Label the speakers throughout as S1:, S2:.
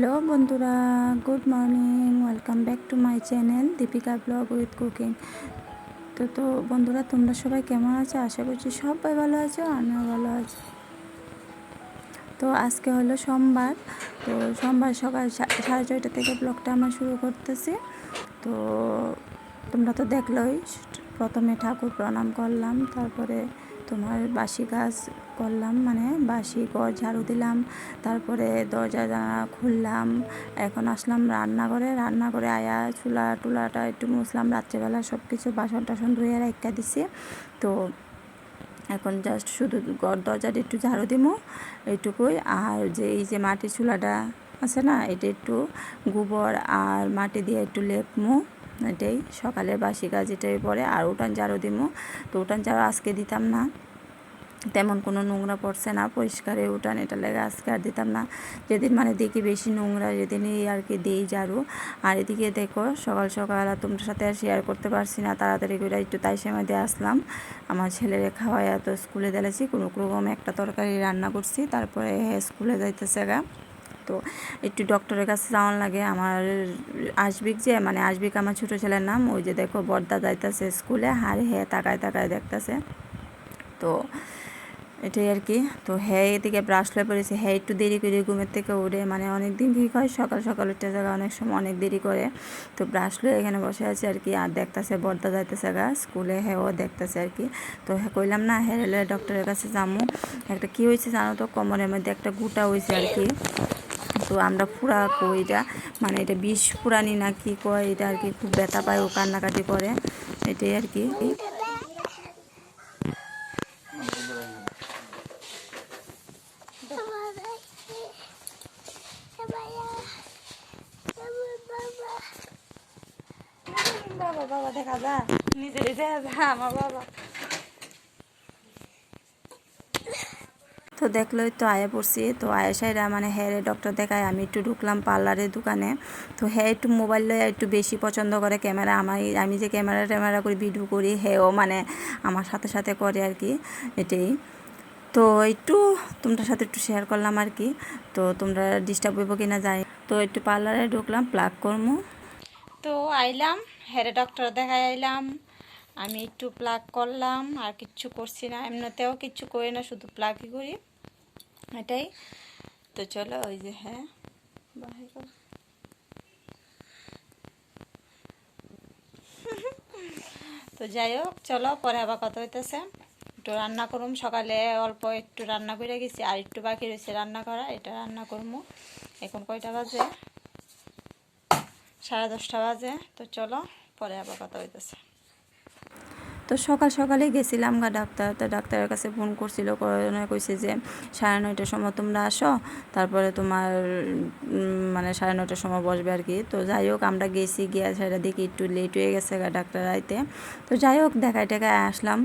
S1: Hello বন্ধুরা, good morning, welcome back to my channel Deepika blog with cooking. তো তো বন্ধুরা, তোমরা সবাই কেমন আছো? আশা করছি সবাই ভালো আছো, আমিও ভালো আছি। তো আজকে হলো সোমবার, তো সোমবার সকাল সাড়ে ছয়টা থেকে ব্লগটা আমরা শুরু করতেছি। তো তোমরা তো দেখলোই, প্রথমে ঠাকুর প্রণাম করলাম, তারপরে তোমার বাসি কাজ করলাম মানে বাসি ঘর ঝাড়ু দিলাম, তারপরে দরজা জানা খুললাম, এখন আসলাম রান্নাঘরে রান্নাঘরে আয়া চুলা টুলাটা একটু মুছলাম, রাত্রেবেলা সব কিছু বাসন টাসন ধুয়ে রাখা দিছি। তো এখন জাস্ট শুধু ঘর দরজাটা একটু ঝাড়ু দিমু, এইটুকুই। আর যে এই যে মাটির চুলাটা আছে না, এটা একটু গোবর আর মাটি দিয়ে একটু লেপমু। এটাই। সকালে বাসি কাজ এটাই পরে। আর উঠান ঝাড়ু দিমু। তো উঠান ঝাড়ু আজকে দিতাম না। তেমন কোনো নোংরা পড়ছে না। পরিষ্কারে উঠান। এটা লেগে আজকে আর দিতাম না। যেদিন মানে দেখি বেশি নোংরা যেদিনই আর কি দিই ঝাড়ু। আর এদিকে দেখো, সকাল সকাল আর তোমার সাথে আর শেয়ার করতে পারছি না। তাড়াতাড়ি করে একটু তাই সময় দিয়ে আসলাম। আমার ছেলের খাওয়াই এত স্কুলে দিলেছি। কোনো রকম একটা তরকারি রান্না করছি। তারপরে স্কুলে যাইতেছে গা। তো একটু ডক্টরের কাছে যাওয়ার লাগে। আমার আশবিক যে মানে আশবিক আমার ছোটো ছেলের নাম, ওই যে দেখো বর্দা যাইতেছে স্কুলে হারে হে তাকায় তাকায় দেখতেছে। তো এটাই আর কি, তো হ্যাঁ এদিকে ব্রাশ লয়ে পড়েছে। হ্যাঁ একটু দেরি করে ঘুমের থেকে উঠে মানে অনেক দিন কী হয়, সকাল সকাল উঠতে জায়গা অনেক সময় অনেক দেরি করে। তো ব্রাশ লয়ে এখানে বসে আছে আর কি, আর দেখতেছে বর্দা যাইতেছে গা স্কুলে হ্যাঁ ও দেখতেছে আর কি। তো হ্যাঁ কইলাম না হ্যাঁ ডক্টরের কাছে যামু। একটা কী হয়েছে জানো তো, কোমরের মধ্যে একটা গুটা হয়েছে আর কি। তো আমরা পুরা কই এটা? মানে এটা বিষ পুরানি না কি কয়? এটা আর কি খুব ব্যথা পায়, ও কান্নাকাটি করে। এটাই আর কি। বাবা দেখা যা। নিজেরই দেখা যা, আমার বাবা। তো দেখলোই তো আয়া পড়ছি। তো আয়া সাইরা মানে হেয়ারের ডক্টর দেখায়, আমি একটু ঢুকলাম পার্লারের দোকানে। তো হ্যাঁ একটু মোবাইল লয়ে একটু বেশি পছন্দ করে ক্যামেরা আমি আমি যে ক্যামেরা ট্যামেরা করে ভিডিও করি হ্যাঁ ও মানে আমার সাথে সাথে করে আর কি, এটাই। তো একটু তোমার সাথে একটু শেয়ার করলাম আর কি। তো তোমরা ডিস্টার্ব হইব কি না। জানি তো একটু পার্লারে ঢুকলাম প্লাগ করব
S2: তো আইলাম হেরে ডক্টর দেখায় আইলাম। আমি একটু প্লাগ করলাম, আর কিচ্ছু করছি না। এমনিতেও কিচ্ছু করি না, শুধু প্লাগই করি। এটাই তো চলো ওই যে হ্যাঁ তো যাই হোক চলো পরে আবার কথা হইতেছে একটু রান্না করুম, সকালে অল্প একটু রান্না করে গেছি, আর একটু বাকি রয়েছে রান্না করা, এটা রান্না করব এখন কয়টা বাজে? সাড়ে দশটা বাজে। তো চলো পরে আবার কথা হইতেছে।
S1: তো সকাল সকালে গেছিলাম গা ডাক্তার। তো ডাক্তারের কাছে ফোন করছিল কইছে যে সাড়ে নয়টার সময় তোমরা আসো, তারপরে তোমার মানে সাড়ে নয়টার সময় বসবে আর কি। তো যাই হোক, আমরা গেছি, গিয়ে সেটা দেখি একটু লেট হয়ে গেছে গা ডাক্তার আইতে। তো যাই হোক, দেখায় টেকায় আসলাম।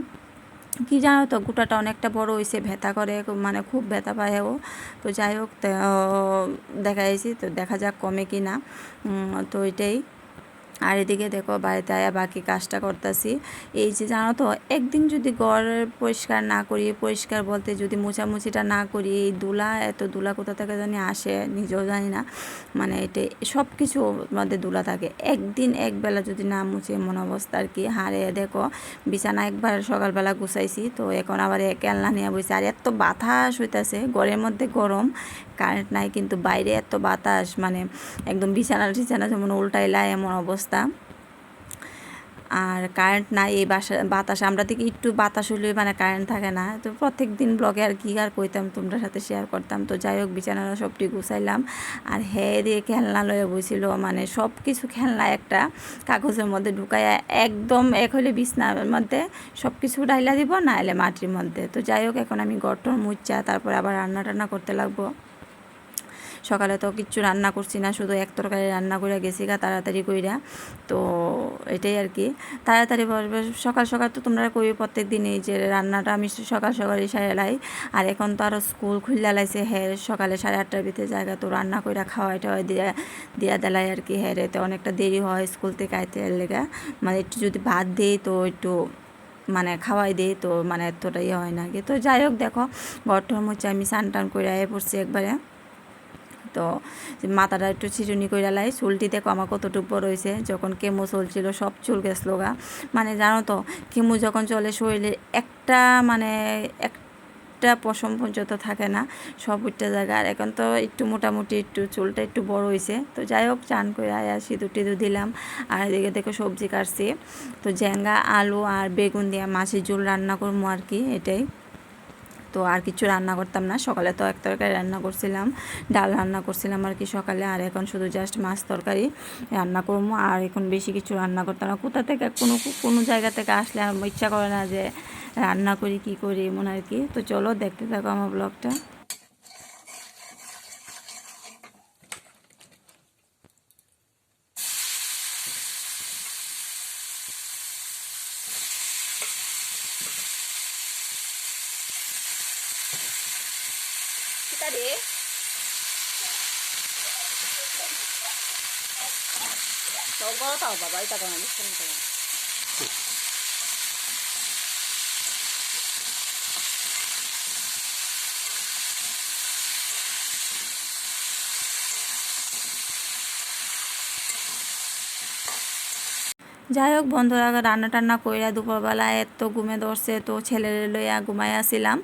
S1: কি জানো তো, গোটাটা অনেকটা বড় হয়েছে ব্যথা করে মানে খুব ব্যথা পায় ও। তো যাই হোক দেখা দেখাইছি, তো দেখা যাক কমে কি না তো এটাই আর এদিকে দেখো বাড়িতে আয়া বাকি কাজটা করতেছি। এই যে জানো তো, একদিন যদি ঘর পরিষ্কার না করি, পরিষ্কার বলতে যদি মোছামুছিটা না করি, এই দুলা, এত দুলা কোথা থেকে জানি আসে নিজেও জানি না। মানে এটা সব কিছু মধ্যে দুলা থাকে। একদিন একবেলা যদি না মুছে এমন অবস্থা আর কি। হারে দেখো, বিছানা একবার সকালবেলা গুছাইছি, তো এখন আবার কেলনা নিয়ে বসে আর এত বাতাস হইতাছে, ঘরের মধ্যে গরম কারেন্ট নাই, কিন্তু বাইরে এত বাতাস মানে একদম বিছানা টিছানা যেমন উল্টাইলা এমন অবস্থা। আর কারেন্ট নাই, এই বাসা, বাতাস আমরা থেকে একটু বাতাস হলে মানে কারেন্ট থাকে না। তো প্রত্যেক দিন ব্লগে আর কি আর কইতাম তোমরা সাথে শেয়ার করতাম। তো যাই হোক বিছানাটা সবটি গুছাইলাম। আর হ্যাঁ দিয়ে খেলনা লয়ে বইছিল মানে সব কিছু খেলনা একটা কাগজের মধ্যে ঢুকাইয়া একদম এক হলে বিছনার মধ্যে সব কিছু ডাইলা দিব, না এলে মাটির মধ্যে। তো যাই হোক, এখন আমি গটর মুচ্চা তারপর আবার রান্না টান্না করতে লাগবো। সকালে তো কিচ্ছু রান্না করছি না, শুধু এক তরকারি রান্না করে গেছি গা তাড়াতাড়ি কইরা। তো এটাই আর কি। তাড়াতাড়ি বলবে সকাল সকাল তো তোমরা কই প্রত্যেক দিনই যে রান্নাটা আমি সকাল সকালই সারে লাই। আর এখন তো আরও স্কুল খুললা লাইছে হ্যাঁ সকালে সাড়ে আটটার ভিতরে জায়গা তো রান্না কইরা খাওয়াই টাওয়াই দিয়া দিয়া দেলাই আর কি। হ্যাঁ তো অনেকটা দেরি হয় স্কুল থেকে আইতে লেগা। মানে একটু যদি ভাত দিই তো একটু মানে খাওয়াই দিই তো মানে এতটাই হয় না কি তো যাই হোক দেখো ঘর টর মুছে আমি স্নান টান করে আয় পড়ছি একবারে। তো মাথাটা একটু চিরুনি করে লাই, চুলটি দেখো আমার কতটুকু বড় যখন কেমো চলছিল, সব চুল গেছিল গা। মানে জানো তো, কেমো যখন চলে শরীরে একটা মানে এক একটা পশম পর্যন্ত থাকে না, সব উঠতে জায়গা আর এখন তো একটু মোটামুটি একটু চুলটা একটু বড় হয়েছে তো যাই হোক, চান করে আয়া সিঁদুর টিঁদুর দিলাম। আর এদিকে দেখো সবজি কাটছি। তো জ্যাঙ্গা আলু আর বেগুন দিয়ে মাছের ঝোল রান্না করব আর কি, এটাই। তো আর কিছু রান্না করতাম না। সকালে তো এক তরকারি রান্না করছিলাম, ডাল রান্না করছিলাম আর কি সকালে। আর এখন শুধু জাস্ট মাছ তরকারি রান্না করব। আর এখন বেশি কিছু রান্না করতাম না। কোথা থেকে কোনো কোনো জায়গা থেকে আসলে আর ইচ্ছা করে না যে রান্না করি, কি করি, এমন আর কি। তো চলো দেখতে থাকো আমার ব্লগটা।
S2: কিতারে সব বড় তাও বাবা এটা কোনো বুঝতে না
S1: যাই হোক বন্ধুরা রান্না টান্না কইরা দুপুরবেলা এত ঘুমে ধরছে, তো ছেলের লইয়া ঘুমাই আসিলাম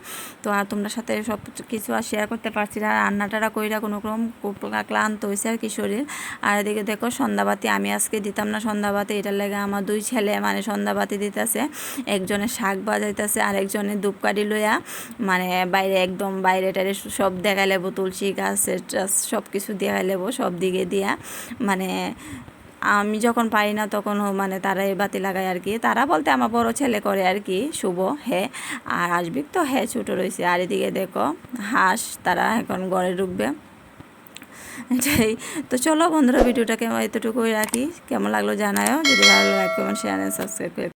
S1: তো আর তোমরা সাথে সব কিছু আর শেয়ার করতে পারছি না। রান্না কইরা কোনো রকম ক্লান্ত হয়েছে আর কি শরীর। আর এদিকে দেখো, সন্ধ্যাবাতি আমি আজকে দিতাম না সন্ধ্যাবাতি, এটার লেগে আমার দুই ছেলে মানে সন্ধ্যাবাতি দিতেছে। একজনের শাক বাজাইতেছে আর একজনের ধূপকাঠি লইয়া মানে বাইরে একদম বাইরে টাইরে সব দেখা লেবো, তুলসী গাছ সব কিছু দেখা লেবো, সব দিকে দিয়া। মানে আমি যখন পারি না তখন মানে তারা এই বাতি লাগায় আর কি। তারা বলতে আমার বড় ছেলে করে আর কি, শুভ, হে। আর আসবিক তো হ্যাঁ ছোটো রয়েছে আর এদিকে দেখো, হাঁস তারা এখন ঘরে ঢুকবে। এটাই। তো চলো বন্ধুরা, ভিডিওটাকে এতটুকুই রাখি। কেমন লাগল জানায়ও। যদি ভালো লাগে কমেন্ট শেয়ার সাবস্ক্রাইব করে